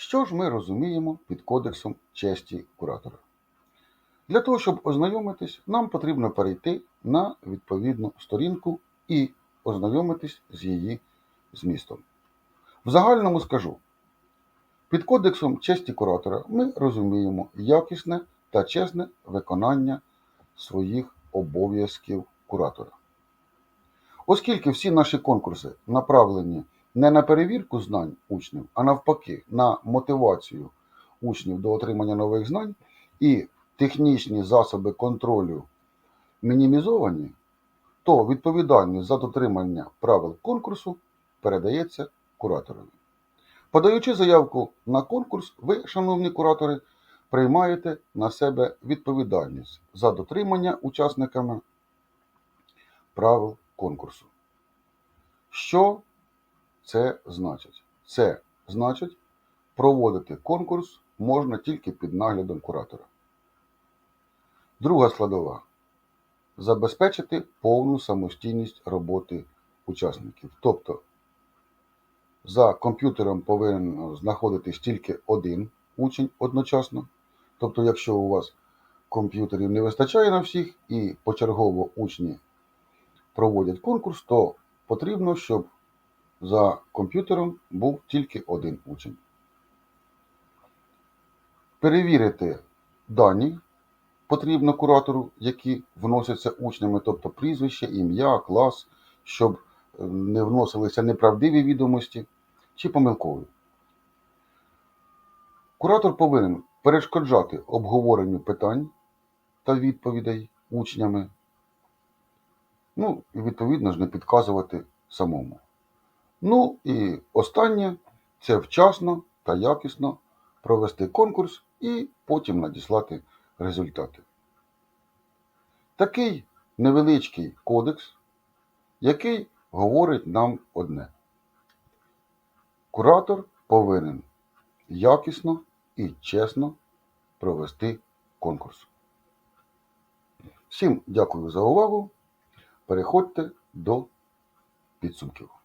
Що ж ми розуміємо під кодексом честі куратора? Для того, щоб ознайомитись, нам потрібно перейти на відповідну сторінку і ознайомитись з її змістом. В загальному скажу, під кодексом честі куратора ми розуміємо якісне та чесне виконання своїх обов'язків куратора. Оскільки всі наші конкурси направлені не на перевірку знань учнів, а навпаки, на мотивацію учнів до отримання нових знань і технічні засоби контролю мінімізовані, то відповідальність за дотримання правил конкурсу передається кураторові. Подаючи заявку на конкурс, ви, шановні куратори, приймаєте на себе відповідальність за дотримання учасниками правил конкурсу. Що це значить? Це значить, проводити конкурс можна тільки під наглядом куратора. Друга складова забезпечити повну самостійність роботи учасників. Тобто за комп'ютером повинен знаходитись тільки один учень одночасно. Тобто, якщо у вас комп'ютерів не вистачає на всіх і почергово учні проводять конкурс, то потрібно, щоб за комп'ютером був тільки один учень. Перевірити дані потрібно куратору, які вносяться учнями, тобто прізвище, ім'я, клас, щоб е, не вносилися неправдиві відомості чи помилкові. Куратор повинен перешкоджати обговоренню питань та відповідей учнями, ну і відповідно ж не підказувати самому. Ну і останнє це вчасно та якісно провести конкурс і потім надіслати результати. Такий невеличкий кодекс, який говорить нам одне. Куратор повинен якісно і чесно провести конкурс. Всім дякую за увагу. Переходьте до підсумків.